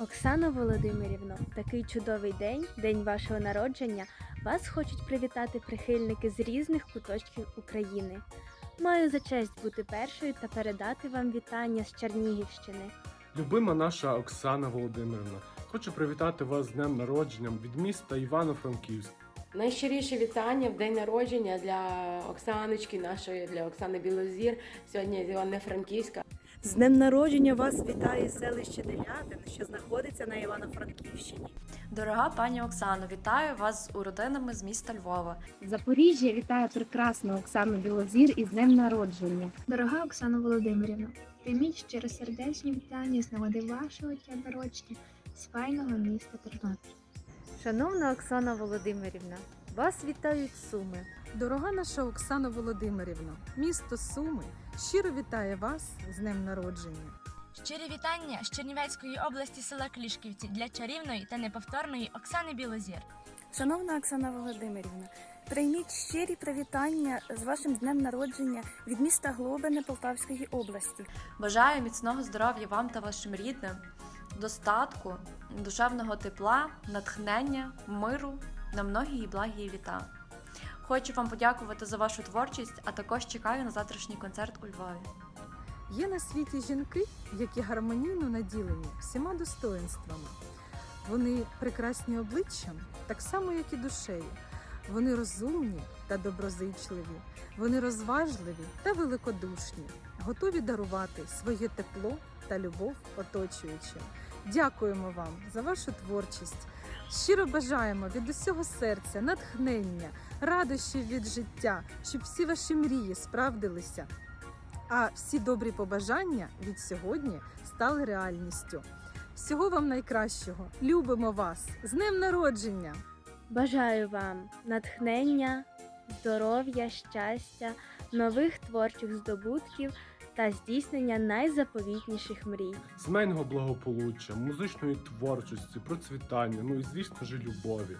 Оксано Володимирівно, такий чудовий день, день вашого народження, вас хочуть привітати прихильники з різних куточків України. Маю за честь бути першою та передати вам вітання з Чернігівщини. Любима наша Оксана Володимирівна, хочу привітати вас з днем народження від міста Івано-Франківськ. Найщиріше вітання в день народження для Оксаночки, нашої для Оксани Білозір. Сьогодні з Івано-Франківська. З днем народження вас вітає селище Делятин, що знаходиться на Івано-Франківщині. Дорога пані Оксано, вітаю вас з уродинами з міста Львова. Запоріжжя вітає прекрасну Оксану Білозір із днем народження. Дорога Оксана Володимирівна, прийміть щиросердечні вітання з нагоди вашого дня народження з файного міста Тернопіль. Шановна Оксана Володимирівна, вас вітають Суми. Дорога наша Оксана Володимирівна, місто Суми щиро вітає вас з днем народження. Щирі вітання з Чернівецької області села Клішківці для чарівної та неповторної Оксани Білозір. Шановна Оксана Володимирівна, прийміть щирі привітання з вашим днем народження від міста Глобине Полтавської області. Бажаю міцного здоров'я вам та вашим рідним, достатку, душевного тепла, натхнення, миру на многі і благі літа. Хочу вам подякувати за вашу творчість, а також чекаю на завтрашній концерт у Львові. Є на світі жінки, які гармонійно наділені всіма достоинствами. Вони прекрасні обличчям, так само, як і душею. Вони розумні та доброзичливі, вони розважливі та великодушні, готові дарувати своє тепло та любов оточуючим. Дякуємо вам за вашу творчість. Щиро бажаємо від усього серця натхнення, радощів від життя, щоб всі ваші мрії справдилися. А всі добрі побажання від сьогодні стали реальністю. Всього вам найкращого! Любимо вас! З днем народження! Бажаю вам натхнення, здоров'я, щастя, нових творчих здобутків та здійснення найзаповітніших мрій. Сімейного благополуччя, музичної творчості, процвітання, ну і звісно ж любові.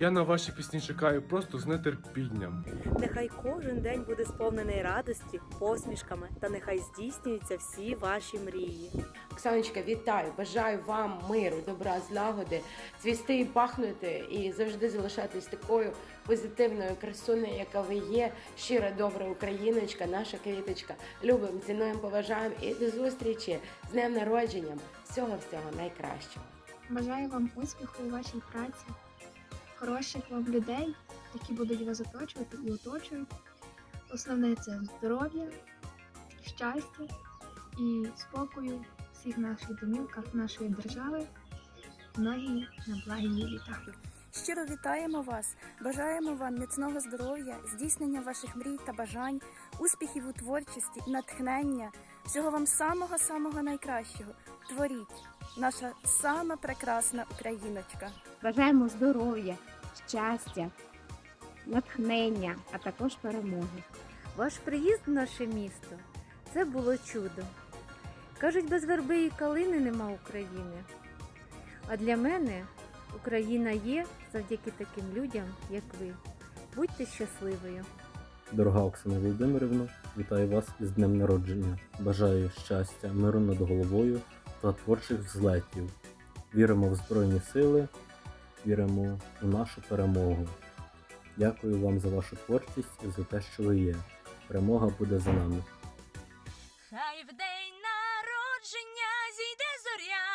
Я на ваші пісні чекаю просто з нетерпінням. Нехай кожен день буде сповнений радості, посмішками, та нехай здійснюються всі ваші мрії. Оксаночка, вітаю! Бажаю вам миру, добра, злагоди, цвісти і пахнути, і завжди залишатись такою позитивною красунею, яка ви є. Щира, добра україночка, наша квіточка. Любимо, цінуємо, поважаємо і до зустрічі з днем народження. Всього всього найкращого. Бажаю вам успіху у вашій праці, хороших вам людей, які будуть вас оточувати і оточують. Основне це здоров'я, щастя і спокою всіх наших домівках нашої держави. Многі на благі літа. Щиро вітаємо вас, бажаємо вам міцного здоров'я, здійснення ваших мрій та бажань, успіхів у творчості, натхнення, всього вам самого-самого найкращого. Творіть, наша сама прекрасна україночка. Бажаємо здоров'я, щастя, натхнення, а також перемоги. Ваш приїзд в наше місто це було чудо. Кажуть, без верби і калини нема України. А для мене Україна є завдяки таким людям, як ви. Будьте щасливою! Дорога Оксана Володимирівна, вітаю вас із днем народження. Бажаю щастя, миру над головою та творчих взлетів. Віримо в Збройні Сили, віримо у нашу перемогу. Дякую вам за вашу творчість і за те, що ви є. Перемога буде за нами. Хай в день народження зійде зоря,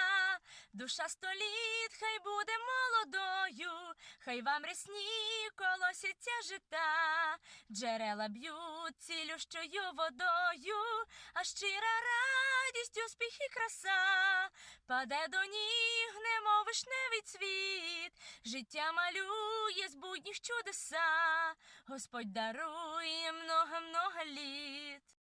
душа століт, хай буде молодою, хай вам рясні колосяться жита, джерела б'ють цілющою водою, а щира радість, успіх і краса, паде до ніг, немов вишневий цвіт, життя малює з будніх чудеса, Господь дарує много-много літ.